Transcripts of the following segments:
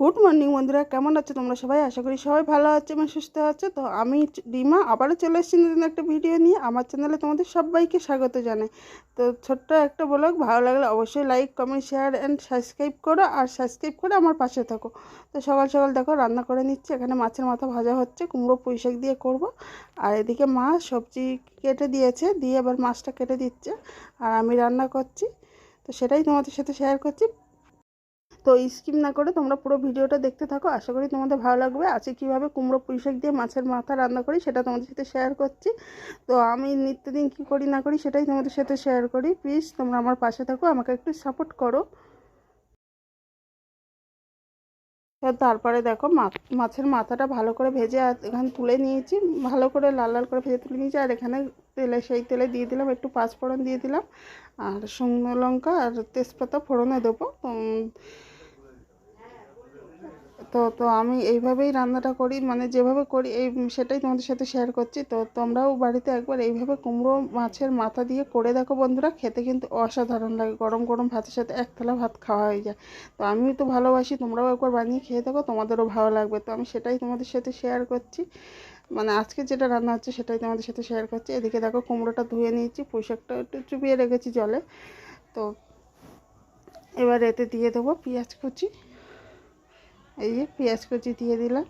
Good morning বন্ধুরা, কেমন আছো তোমরা সবাই? আশা করি সবাই ভালো আছে এবং সুস্থ আছে। তো আমি রিমা আবারও চলে এসেছি নতুন একটা ভিডিও নিয়ে। আমার চ্যানেলে তোমাদের সবাইকে স্বাগত জানাই। তো ছোট্ট একটা ব্লগ, ভালো লাগলে অবশ্যই like comment share and subscribe করো আর সাবস্ক্রাইব করে আমার পাশে থাকো। তো সকাল সকাল দেখো, রান্না করে নিচ্ছি। এখানে মাছের মাথা ভাজা হচ্ছে, কুমড়ো পুঁই শাক দিয়ে করব। আর এদিকে মা সবজি কেটে দিয়েছে, দিয়ে আবার মাছটা কেটে দিচ্ছে। আর আমি রান্না করছি। তো সেটাই তোমাদের সাথে শেয়ার করছি। তো স্কিপ না করে তোমরা পুরো ভিডিওটা দেখতে থাকো। আশা করি তোমাদের ভালো লাগবে। আজকে কীভাবে কুমড়ো পুঁই শাক দিয়ে মাছের মাথা রান্না করি সেটা তোমাদের সাথে শেয়ার করছি। তো আমি নিত্যদিন কী করি না করি সেটাই তোমাদের সাথে শেয়ার করি। প্লিজ তোমরা আমার পাশে থাকো, আমাকে একটু সাপোর্ট করো। তারপরে দেখো মাছের মাথাটা ভালো করে ভেজে এখানে তুলে নিয়েছি। ভালো করে লাল লাল করে ভেজে তুলে নিয়েছি। আর এখানে তেলে সেই তেলে দিয়ে দিলাম, একটু পাঁচ ফোড়ন দিয়ে দিলাম। আর শুকনো লঙ্কা আর তেজপাতা ফোড়নে দেবো। তো তো আমি এইভাবেই রান্নাটা করি মানে যেভাবে করি, এই সেটাই তোমাদের সাথে শেয়ার করছি। তো তোমরাও বাড়িতে একবার এইভাবে কুমড়ো মাছের মাথা দিয়ে করে দেখো বন্ধুরা, খেতে কিন্তু অসাধারণ লাগে। গরম গরম ভাতের সাথে এক থালা ভাত খাওয়া হয়ে যায়। তো আমি তো ভালোবাসি, তোমরাও একবার বানিয়ে খেয়ে দেখো, তোমাদেরও ভালো লাগবে। তো আমি সেটাই তোমাদের সাথে শেয়ার করছি। মানে আজকে যেটা রান্না হচ্ছে, সেটাই তোমাদের সাথে শেয়ার করছি। এদিকে দেখো কুমড়োটা ধুয়ে নিয়েছি পোশাকটা একটু চুপিয়ে রেখেছি জলে। তো এবার এতে দিয়ে দেবো পেঁয়াজ কুচি। এই যে পেঁয়াজ কুচি দিয়ে দিলাম।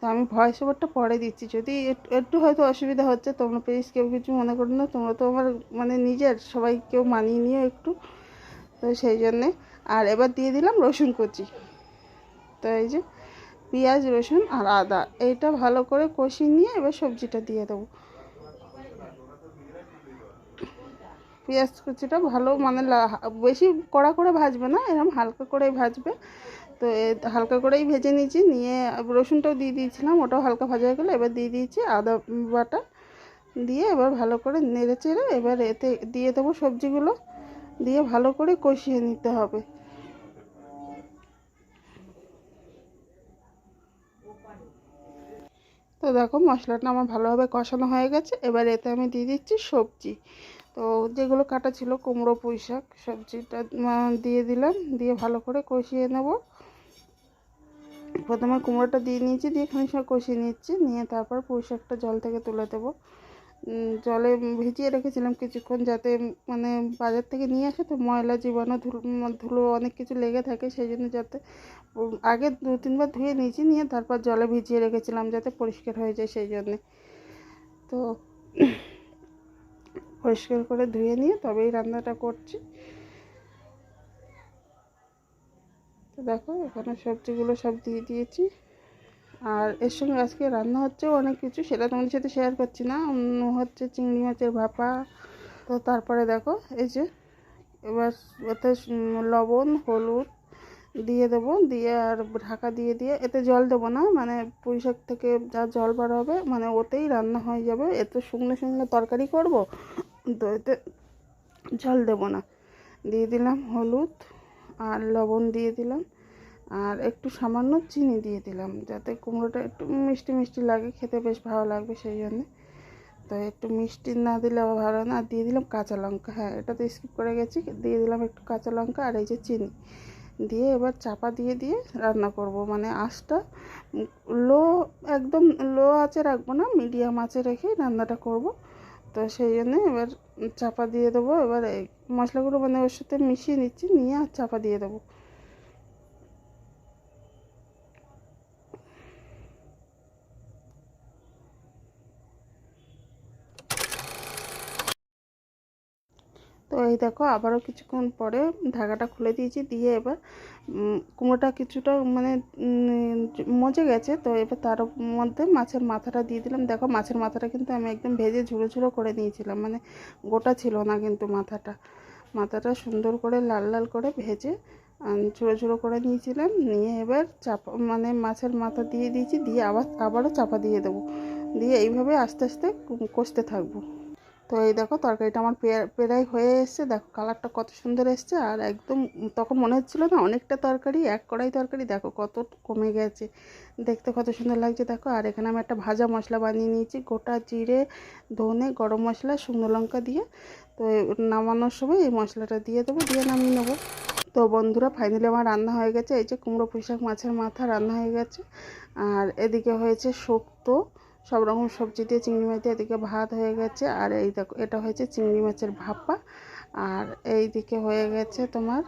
তো আমি ভয়েস ওভারটা পরে দিচ্ছি। যদি একটু- হয়তো অসুবিধা হচ্ছে, তোমরা প্লিজ কেউ কিছু মনে করো না। তোমরা তো আমার মানে নিজের, সবাই কেউ মানিয়ে নিও একটু। তো সেই জন্যে। আর এবার দিয়ে দিলাম রসুন কুচি। তো এই যে পেঁয়াজ, রসুন আর আদা, এইটা ভালো করে কষিয়ে নিয়ে এবার সবজিটা দিয়ে দেবো। পেঁয়াজ কুচিটা ভালো মানে বেশি কড়া করে ভাজবে না এরকম হালকা করেই ভাজবে। তো হালকা করেই ভেজে নিয়েছি, নিয়ে রসুনটাও দিয়ে দিয়েছিলাম, ওটাও হালকা ভাজা হয়ে গেলো এবার দিয়ে দিয়েছি আদা বাটা দিয়ে এবার ভালো করে নেড়ে চেড়ে এবার এতে দিয়ে দেবো সবজিগুলো, দিয়ে ভালো করে কষিয়ে নিতে হবে। তো দেখো মশলাটা আমার ভালোভাবে কষানো হয়ে গেছে, এবার এতে আমি দিয়ে দিচ্ছি সবজি। তো যেগুলো কাটা ছিল কুমড়ো পুঁই শাক সবজিটা দিয়ে দিলাম, দিয়ে ভালো করে কষিয়ে নেব। প্রথমে কুমড়োটা দিয়ে নিয়েছি, দিয়ে খানিক সময় কষিয়ে নিচ্ছি। নিয়ে তারপর পুঁই শাকটা জল থেকে তুলে দেবো। জলে ভিজিয়ে রেখেছিলাম কিছুক্ষণ যাতে মানে বাজার থেকে নিয়ে আসে তো ময়লা, জীবাণু, ধুলো ধুলো অনেক কিছু লেগে থাকে সেই জন্য যাতে আগে দু, তিনবার ধুয়ে নিয়েছি, নিয়ে তারপর জলে ভিজিয়ে রেখেছিলাম যাতে পরিষ্কার হয়ে যায় সেই জন্যে তো পরিষ্কার করে ধুয়ে নিয়ে তবেই রান্নাটা করছি। তো দেখো, এখানে সবজিগুলো সব দিয়ে দিয়েছি। আর এর সঙ্গে আজকে রান্না হচ্ছেও অনেক কিছু, সেটা তোমাদের সাথে শেয়ার করছি না। অন্য হচ্ছে চিংড়ি মাছের ভাপা। তো তারপরে দেখো, এই যে এবার এতে লবণ, হলুদ দিয়ে দেবো। দিয়ে আর ঢাকা দিয়ে দিয়ে, এতে জল দেবো না মানে পুঁই শাক থেকে যা জল বার হবে মানে ওতেই রান্না হয়ে যাবে। এতে শুকনো শুকনো তরকারি করব, তো এতে জল দেবো না। দিয়ে দিলাম হলুদ আর লবণ দিয়ে দিলাম। আর একটু সামান্য চিনি দিয়ে দিলাম, যাতে কুমড়োটা একটু মিষ্টি মিষ্টি লাগে, খেতে বেশ ভালো লাগবে সেই জন্যে। তো একটু মিষ্টি না দিলে আবার ভালো না। আর দিয়ে দিলাম কাঁচা লঙ্কা হ্যাঁ এটা তো স্কিপ করে গেছি। দিয়ে দিলাম একটু কাঁচা লঙ্কা আর এই যে চিনি। দিয়ে এবার চাপা দিয়ে দিয়ে রান্না করব। মানে আঁচটা লো, একদম লো আঁচে রাখব না, মিডিয়াম আঁচে রেখেই রান্নাটা করব। তো সেই জন্য এবার চাপা দিয়ে দেবো। এবার মশলাগুলো মানে ওর সাথে মিশিয়ে নিচ্ছি, নিয়ে আর চাপা দিয়ে দেবো। তো এই দেখো, আবারও কিছুক্ষণ পরে ঢাকাটা খুলে দিয়েছি, দিয়ে এবার কুমড়োটা কিছুটা মানে মজে গেছে, তো এবার তার মধ্যে মাছের মাথাটা দিয়ে দিলাম। দেখো, মাছের মাথাটা কিন্তু আমি একদম ভেজে ঝুড়ো ঝুড়ো করে নিয়েছিলাম মানে গোটা ছিল না কিন্তু মাথাটা। মাথাটা সুন্দর করে লাল লাল করে ভেজে ঝুড়ো ঝুড়ো করে নিয়েছিলাম, নিয়ে এবার চাপা মানে মাছের মাথা দিয়ে দিয়েছি, দিয়ে আবার, আবারও চাপা দিয়ে দেবো। দিয়ে এইভাবে আস্তে আস্তে কষতে থাকব। তো এই দেখো তরকারিটা আমার প্রায় হয়ে এসছে। দেখো কালারটা কত সুন্দর এসছে। আর একদম তখন মনে হচ্ছিল না অনেকটা তরকারি, এক কড়াই তরকারি। দেখো কত কমে গেছে। দেখতে কত সুন্দর লাগছে। দেখো আর এখানে আমি একটা ভাজা মশলা বানিয়ে নিয়েছি। গোটা জিরে, ধনে, গরম মশলা, শুকনো লঙ্কা দিয়ে। তো নামানোর সময় এই মশলাটা দিয়ে দেবো, দিয়ে নামিয়ে নেব। তো বন্ধুরা ফাইনালি আমার রান্না হয়ে গেছে। এই যে কুমড়ো পুঁইশাক মাছের মাথা রান্না হয়ে গেছে। আর এদিকে হয়েছে শুক্তো সব রকম সবজি দিয়ে চিংড়ি মাছ দিয়ে এদিকে ভাত হয়ে গেছে। আর এই দেখো, এটা হয়েছে চিংড়ি মাছের ভাপা। আর এই দিকে হয়ে গেছে তোমার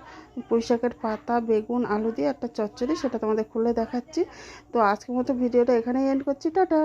পুঁইশাকের পাতা, বেগুন, আলু দিয়ে একটা চচ্চড়ি, সেটা তোমাদের খুলে দেখাচ্ছি। তো আজকের মতো ভিডিওটা এখানেই এন্ড করছি। টাটা!